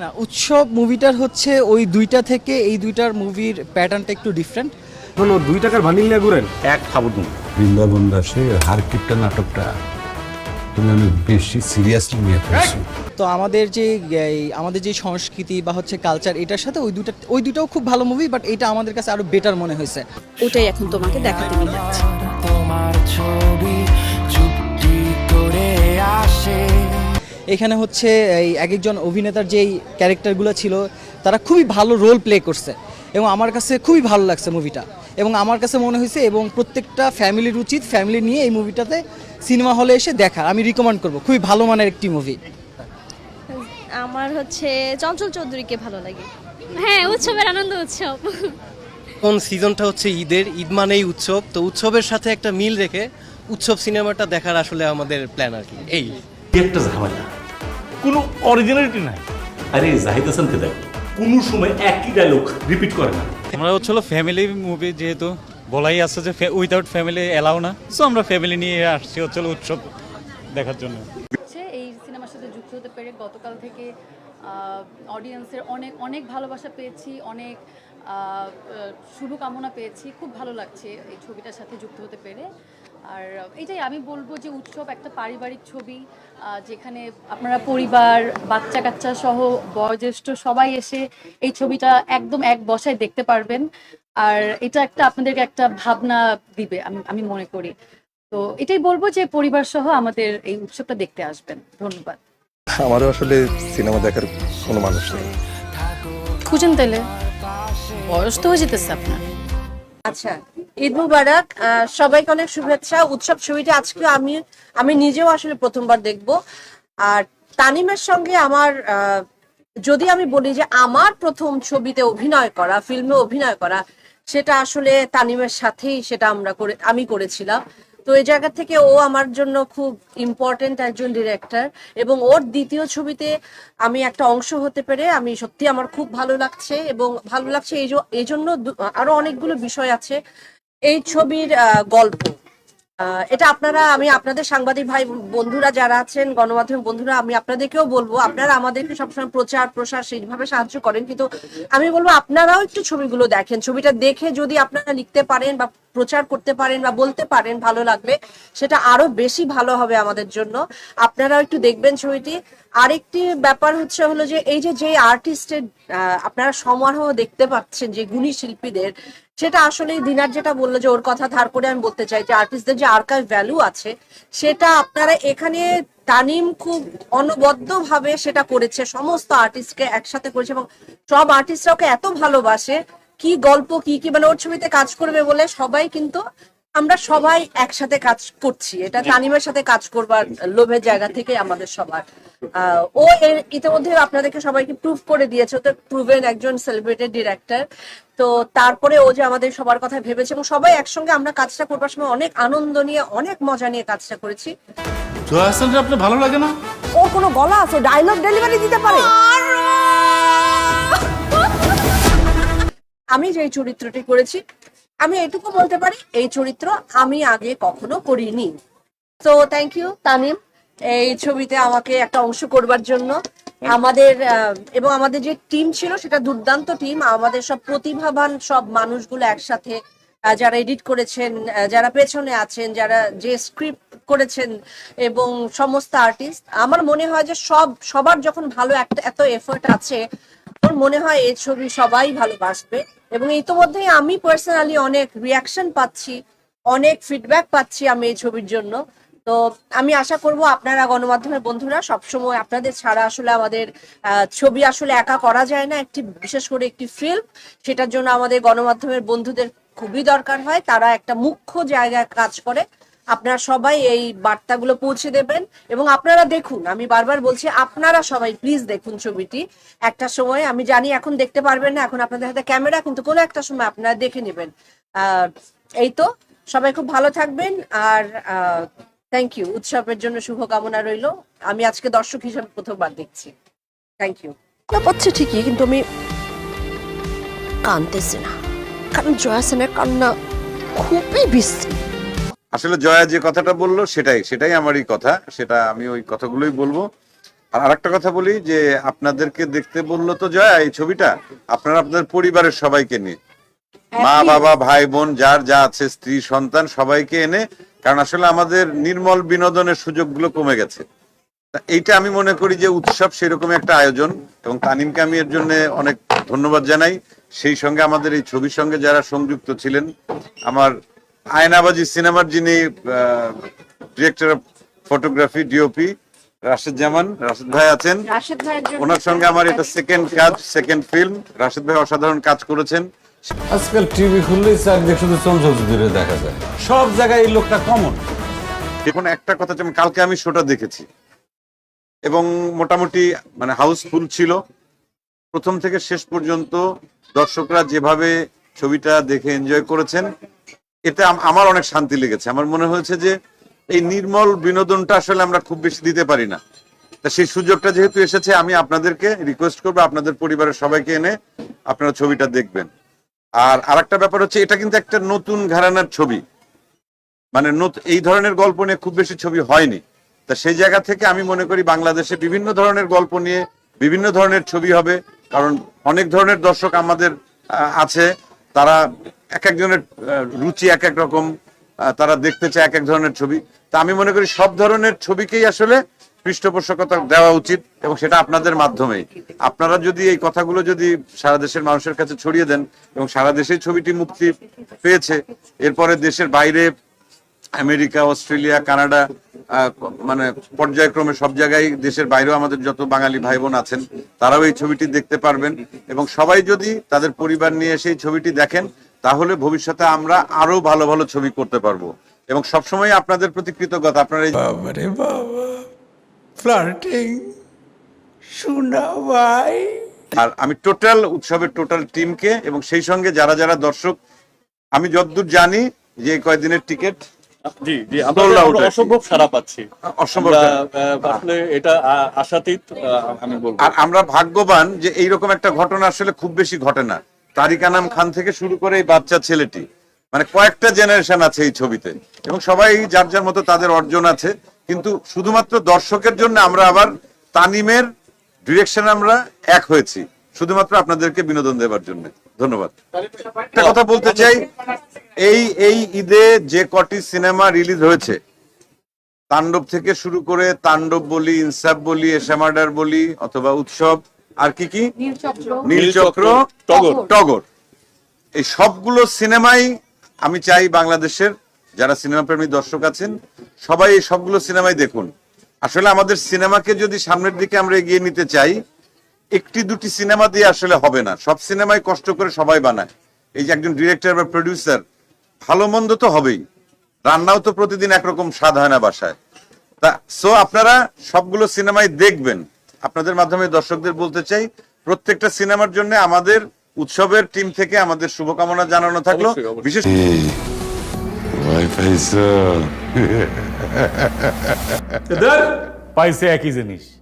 না উৎসব মুভিটার হচ্ছে ওই দুইটা থেকে এই দুইটার মুভির প্যাটার্নটা একটু ডিফারেন্ট ও দুই টাকার ভানিল নিয়ে ঘুরেন এক খাব তুমি বৃন্দাবন দাসের হারকিপটা নাটকটা তুমি অনেক বেশি সিরিয়াসলি নিয়ে ফেলছো তো আমাদের যে এই, আমাদের যে সংস্কৃতি বা হচ্ছে কালচার এটার সাথে ওই দুটা ওই দুটাও খুব ভালো মুভি বাট এটা আমাদের কাছে আরও বেটার মনে হয়েছে। ওটাই এখন তোমাকে দেখাতে নিয়ে যাচ্ছি। তোমার ছবি চুপটি করে আসে। এখানে হচ্ছে এই এক একজন অভিনেতার যেই ক্যারেক্টারগুলো ছিল তারা খুবই ভালো রোল প্লে করছে এবং আমার কাছে খুবই ভালো লাগছে মুভিটা এবং আমার কাছে মনে হয়েছে এবং প্রত্যেকটা ফ্যামিলির উচিত ফ্যামিলি নিয়ে এই মুভিটাতে সিনেমা হলে এসে দেখার আমি রিকমেন্ড করব খুবই ভালো মানের একটি মুভি আমার হচ্ছে চঞ্চল চৌধুরীকে ভালো লাগে। হ্যাঁ উৎসবের আনন্দ উৎসব। কোন সিজনটা হচ্ছে ঈদের? ঈদ মানেই উৎসব। তো উৎসবের সাথে একটা মিল রেখে উৎসব সিনেমাটা দেখার আসলে আমাদের প্ল্যান আর কি। এই। কি একটা ঝামেলা। কোনো অরিজিনালিটি নাই। আরে জাহিদ হাসানকে দেখো কোনো সময় একই ডায়লগ রিপিট করে না। আমরা হচ্ছিল ফ্যামিলি মুভি যেহেতু বলাই আছে যে উইদাউট ফ্যামিলি এলাও না। সো আমরা ফ্যামিলি নিয়ে আসছি হচ্ছিল উৎসব দেখার জন্য। এই সিনেমার সাথে যুক্ত হতে পেরে গতকাল থেকে অডিয়েন্সের অনেক অনেক ভালোবাসা পেয়েছি অনেক শুভকামনা পেয়েছি খুব ভালো লাগছে এই ছবিটার সাথে যুক্ত হতে পেরে। আর এটাই আমি বলব যে উৎসব একটা পারিবারিক ছবি যেখানে আপনারা পরিবার বাচ্চা কাচ্চা সহ বয়োজ্যেষ্ঠ সবাই এসে এই ছবিটা একদম এক বসায় দেখতে পারবেন। আর এটা একটা আপনাদেরকে একটা ভাবনা দিবে আমি আমি মনে করি। তো এটাই বলব যে পরিবার সহ আমাদের এই উৎসবটা দেখতে আসবেন। ধন্যবাদ। আমারও আসলে সিনেমা দেখার কোনো মানুষ নেই। খুঁজেন তাইলে বয়স তো হয়ে আপনার। আচ্ছা ঈদ মুবারক সবাইকে অনেক শুভেচ্ছা। উৎসব ছবিটা আজকে আমি আমি নিজেও আসলে প্রথমবার দেখব। আর তানিমের সঙ্গে আমার যদি আমি বলি যে আমার প্রথম ছবিতে অভিনয় করা, ফিল্মে অভিনয় করা, সেটা আসলে তানিমের সাথেই সেটা আমরা করে, আমি করেছিলাম। তো এই জায়গা থেকে ও আমার জন্য খুব ইম্পর্টেন্ট একজন ডিরেক্টর এবং ওর দ্বিতীয় ছবিতে আমি একটা অংশ হতে পেরে আমি সত্যি আমার খুব ভালো লাগছে এবং ভালো লাগছে এই জন্য আরও অনেকগুলো বিষয় আছে। এই ছবির গল্প। এটা আপনারা, আমি আপনাদের সাংবাদিক ভাই বন্ধুরা যারা আছেন, গণমাধ্যম বন্ধুরা, আমি আপনাদেরকেও বলব, আপনারা আমাদেরকে সবসময় প্রচার, প্রসার সেইভাবে সাহায্য করেন। কিন্তু আমি বলব, আপনারাও একটু ছবিগুলো দেখেন। ছবিটা দেখে যদি আপনারা লিখতে পারেন বা প্রচার করতে পারেন বা বলতে পারেন, ভালো লাগবে। সেটা আরও বেশি ভালো হবে আমাদের জন্য। আপনারাও একটু দেখবেন ছবিটি। আরেকটি ব্যাপার হচ্ছে হলো যে, এই যে যে আর্টিস্টের আপনারা সমারোহ দেখতে পাচ্ছেন, যে গুণী শিল্পীদের সেটা আসলে দিনার যেটা বলল যে ওর কথা ধার করে আমি বলতে চাই যে আর্টিস্টদের যে আর্কাইভ ভ্যালু আছে সেটা আপনারা এখানে তানিম খুব অনবদ্য ভাবে সেটা করেছে। সমস্ত আর্টিস্টকে একসাথে করেছে এবং সব আর্টিস্টরা ওকে এত ভালোবাসে কি গল্প কি কি মানে ওর ছবিতে কাজ করবে বলে সবাই কিন্তু আমরা সবাই একসাথে কাজ করছি। এটা তানিমের সাথে কাজ করবার লোভের জায়গা থেকে আমাদের সবার। ও এর ইতিমধ্যে আপনাদেরকে সবাইকে প্রুভ করে দিয়েছে ও তো প্রুভেন একজন সেলিব্রেটেড ডিরেক্টর তো তারপরে ও যে আমাদের সবার কথা ভেবেছে এবং সবাই একসঙ্গে আমরা কাজটা করবার সময় অনেক আনন্দ নিয়ে অনেক মজা নিয়ে কাজটা করেছি। জয়া হাসানকে আপনার ভালো লাগে না? ওর কোনো গলা আছে ডায়লগ ডেলিভারি দিতে পারে। আমি যে চরিত্রটি করেছি আমি এটুকু বলতে পারি এই চরিত্র আমি আগে কখনো করিনি। তো থ্যাংক ইউ তানিম। এই ছবিতে আমাকে একটা অংশ করবার জন্য। আমাদের এবং আমাদের যে টিম ছিল সেটা দুর্দান্ত টিম আমাদের সব প্রতিভাবান সব মানুষগুলো একসাথে যারা এডিট করেছেন যারা পেছনে আছেন, যারা যে স্ক্রিপ্ট করেছেন এবং সমস্ত আর্টিস্ট আমার মনে হয় যে সব, সবার যখন ভালো একটা, এত এফোর্ট আছে, আমার মনে হয় এই ছবি সবাই ভালোবাসবে। এবং ইতোমধ্যেই আমি পার্সোনালি অনেক রিয়াকশন পাচ্ছি, অনেক ফিডব্যাক পাচ্ছি আমি এই ছবির জন্য। তো আমি আশা করব আপনারা গণমাধ্যমের বন্ধুরা সবসময় আপনাদের ছাড়া আসলে আমাদের আহ, ছবি আসলে একা করা যায় না একটি বিশেষ করে একটি ফিল্ম সেটার জন্য আমাদের গণমাধ্যমের বন্ধুদের খুবই দরকার হয়। তারা একটা মুখ্য জায়গায় কাজ করে। আপনারা সবাই এই বার্তাগুলো পৌঁছে দেবেন। এবং আপনারা দেখুন আমি বারবার বলছি আপনারা সবাই প্লিজ দেখুন ছবিটি। একটা সময় আমি জানি এখন দেখতে পারবেন না এখন আপনাদের হাতে ক্যামেরা কিন্তু কোনো একটা সময় আপনারা দেখে নেবেন। আহ, এই তো সবাই খুব ভালো থাকবেন। আর থ্যাংক ইউ উৎসবের জন্য শুভকামনা রইল। আমি আজকে দর্শক হিসেবে প্রথমবার দেখছি। থ্যাংক ইউ পাচ্ছে ঠিকই কিন্তু আমি কানতেছি না। কারণ জয়া সেনের কান্না খুবই বিশ্রী। আসলে জয়া যে কথাটা বলল সেটাই সেটাই আমারই কথা। সেটা আমি ওই কথাগুলোই বলব। আর আরেকটা কথা বলি যে আপনাদেরকে দেখতে বলল তো জয়া এই ছবিটা আপনারা আপনাদের পরিবারের সবাইকে নিয়ে। মা বাবা ভাই বোন যার যা আছে স্ত্রী সন্তান সবাইকে এনে কারণ আসলে আমাদের নির্মল বিনোদনের সুযোগগুলো কমে গেছে। তা এইটা আমি মনে করি যে উৎসব সেরকম একটা আয়োজন এবং তানিমকে আমি এর জন্য অনেক ধন্যবাদ জানাই। সেই সঙ্গে আমাদের এই ছবির সঙ্গে যারা সংযুক্ত ছিলেন আমার আয়নাবাজি সিনেমার যিনি director of photography DOP Rashed Zaman Rashed ভাই আছেন। ওনার সঙ্গে আমার এটা সেকেন্ড কাজ সেকেন্ড ফিল্ম রাশেদ ভাই অসাধারণ কাজ করেছেন। আজকাল টিভি খুললেই চারদিকে শুধু চঞ্চল চৌধুরী দেখা যায়। সব জায়গায় এই লোকটা কমন দেখুন, একটা কথা যেমন কালকে আমি শোটা দেখেছি। এবং মোটামুটি মানে হাউসফুল ছিল। প্রথম থেকে শেষ পর্যন্ত দর্শকরা যেভাবে ছবিটা দেখে এনজয় করেছেন এটা আমার অনেক শান্তি লেগেছে। আমার মনে হয়েছে যে এই নির্মল বিনোদনটা আসলে আমরা খুব বেশি দিতে পারি না। তা সেই সুযোগটা যেহেতু এসেছে, আমি আপনাদেরকে রিকোয়েস্ট করব, আপনাদের পরিবারের সবাইকে এনে আপনারা ছবিটা দেখবেন। আর আরেকটা ব্যাপার হচ্ছে, এটা কিন্তু একটা নতুন ঘরানার ছবি। মানে এই ধরনের গল্প নিয়ে খুব বেশি ছবি হয়নি। তা সেই জায়গা থেকে আমি মনে করি বাংলাদেশে বিভিন্ন ধরনের গল্প নিয়ে বিভিন্ন ধরনের ছবি হবে, কারণ অনেক ধরনের দর্শক আমাদের আছে। তারা এক একজনের রুচি এক এক রকম তারা দেখতে চায় এক এক ধরনের ছবি। তা আমি মনে করি সব ধরনের ছবিকেই আসলে পৃষ্ঠপোষকতা দেওয়া উচিত এবং সেটা আপনাদের মাধ্যমে আপনারা যদি এই কথাগুলো যদি সারা দেশের মানুষের কাছে ছড়িয়ে দেন এবং সারা দেশেই ছবিটি মুক্তি পেয়েছে, এরপরে দেশের বাইরে আমেরিকা, অস্ট্রেলিয়া, কানাডা মানে পর্যায়ক্রমে সব জায়গায় দেশের বাইরেও আমাদের যত বাঙালি ভাই বোন আছেন, তারাও এই ছবিটি দেখতে পারবেন এবং সবাই যদি তাদের পরিবার নিয়ে এসে এই ছবিটি দেখেন, তাহলে ভবিষ্যতে আমরা আরও ভালো ভালো ছবি করতে পারব। এবং সবসময় আপনাদের প্রতি কৃতজ্ঞতা। আপনারা এই ফ্লার্টিং শোনা ভাই আর আমি টোটাল উৎসবের টোটাল টিমকে এবং সেই সঙ্গে যারা যারা দর্শক আমি যতদূর জানি যে এই কয়েকদিনের টিকিট জি জি Sold out আর কি। অসম্ভব সারা পাচ্ছি। অসম্ভব আমরা, আসলে এটা আশাতীত আমি বলব। আর আমরা ভাগ্যবান যে এইরকম একটা ঘটনা আসলে খুব বেশি ঘটে না। তারিক আনাম খান থেকে শুরু করে এই বাচ্চা ছেলেটি মানে কয়েকটা জেনারেশন আছে এই ছবিতে। এবং সবাই যার যার মতো তাদের অর্জন আছে। কিন্তু শুধুমাত্র দর্শকের জন্য আমরা আবার তানিমের ডিরেকশন আমরা এক হয়েছি। শুধুমাত্র আপনাদেরকে বিনোদন দেওয়ার জন্য। ধন্যবাদ। একটা কথা বলতে চাই এই এই ঈদে যে কটি সিনেমা রিলিজ হয়েছে তাণ্ডব থেকে শুরু করে তাণ্ডব বলি ইনসাফ বলি এসামার্ডার বলি অথবা উৎসব আর কি কি? নীলচক্র নীলচক্র টগর। টগর। এই সবগুলো সিনেমাই আমি চাই বাংলাদেশের যারা সিনেমা প্রেমী দর্শক আছেন সবাই এই সবগুলো সিনেমাই দেখুন। আসলে আমাদের সিনেমাকে যদি সামনের দিকে আমরা এগিয়ে নিতে চাই একটি দুটি সিনেমা দিয়ে আসলে হবে না। সব সিনেমাই কষ্ট করে সবাই বানায়। এই যে একজন ডিরেক্টর বা প্রডিউসার ভালো মন্দ তো হবেই। রান্নাও তো প্রতিদিন একরকম স্বাদ হয় না বাসায়। তা সো আপনারা সবগুলো সিনেমাই দেখবেন। আপনাদের মাধ্যমে দর্শকদের বলতে চাই প্রত্যেকটা সিনেমার জন্য আমাদের উৎসবের টিম থেকে আমাদের শুভকামনা জানানো থাকল। অবশ্যই, Vay Faysal. Kıdır. aqui kızınız.